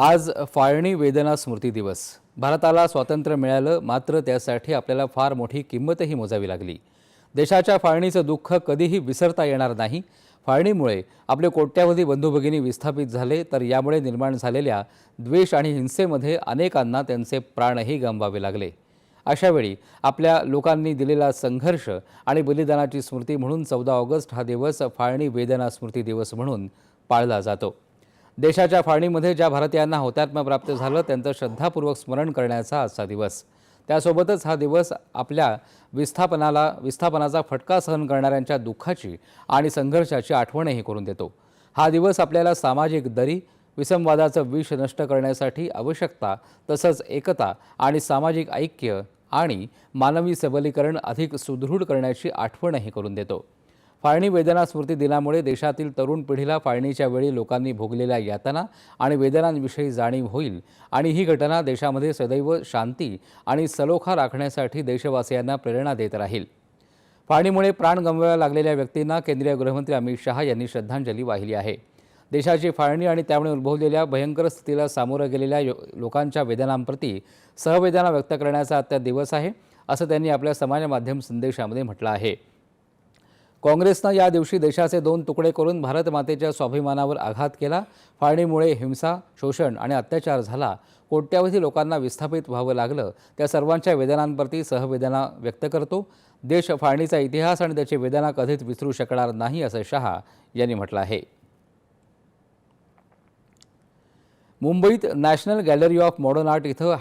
आज फाळणी वेदना स्मृती दिवस. भारताला स्वातंत्र्य मिळालं मात्र त्यासाठी आपल्याला फार मोठी किंमतही मोजावी लागली. देशाच्या फाळणीचं दुःख कधीही विसरता येणार नाही. फाळणीमुळे आपले कोट्यावधी बंधुभगिनी विस्थापित झाले तर यामुळे निर्माण झालेल्या द्वेष आणि हिंसेमध्ये अनेकांना त्यांचे प्राणही गमवावे लागले. अशावेळी आपल्या लोकांनी दिलेला संघर्ष आणि बलिदानाची स्मृती म्हणून चौदा ऑगस्ट हा दिवस फाळणी वेदना स्मृती दिवस म्हणून पाळला जातो. देशाच्या फाळणीमध्ये ज्या भारतीयांना हौतात्म्य प्राप्त झालं त्यांचं श्रद्धापूर्वक स्मरण करण्याचा आजचा दिवस. त्यासोबतच हा दिवस आपल्या विस्थापनाला विस्थापनाचा फटका सहन करणाऱ्यांच्या दुःखाची आणि संघर्षाची आठवणही करून देतो. हा दिवस आपल्याला सामाजिक दरी विसंवादाचं विष नष्ट करण्यासाठी आवश्यकता तसंच एकता आणि सामाजिक ऐक्य आणि मानवी सबलीकरण अधिक सुदृढ करण्याची आठवणही करून देतो. फाळणी वेदना स्मृती दिनामुळे देशातील तरुण पिढीला फाळणीच्या वेळी लोकांनी भोगलेल्या यातना आणि वेदनांविषयी जाणीव होईल आणि ही घटना देशामध्ये सदैव शांती आणि सलोखा राखण्यासाठी देशवासियांना प्रेरणा देत राहील. फाळणीमुळे प्राण गमवायला लागलेल्या व्यक्तींना केंद्रीय गृहमंत्री अमित शहा यांनी श्रद्धांजली वाहिली आहे. देशाची फाळणी आणि त्यामुळे उद्भवलेल्या भयंकर स्थितीला सामोरं गेलेल्या यो- लोकांच्या वेदनांप्रती सहवेदना व्यक्त करण्याचा आजचा दिवस आहे असं त्यांनी आपल्या समाज माध्यम संदेशामध्ये म्हटलं आहे. काँग्रेसनं या दिवशी देशाचे दोन तुकडे करून भारतमातेच्या स्वाभिमानावर आघात केला. फाळणीमुळे हिंसा शोषण आणि अत्याचार झाला. कोट्यावधी लोकांना विस्थापित व्हावं लागलं. त्या सर्वांच्या वेदनांप्रती सहवेदना व्यक्त करतो. देश फाळणीचा इतिहास आणि त्याची वेदना कधीच विसरू शकणार नाही असं शहा यांनी म्हटलं आहे. मुंबईत National Gallery of Modern Art इथं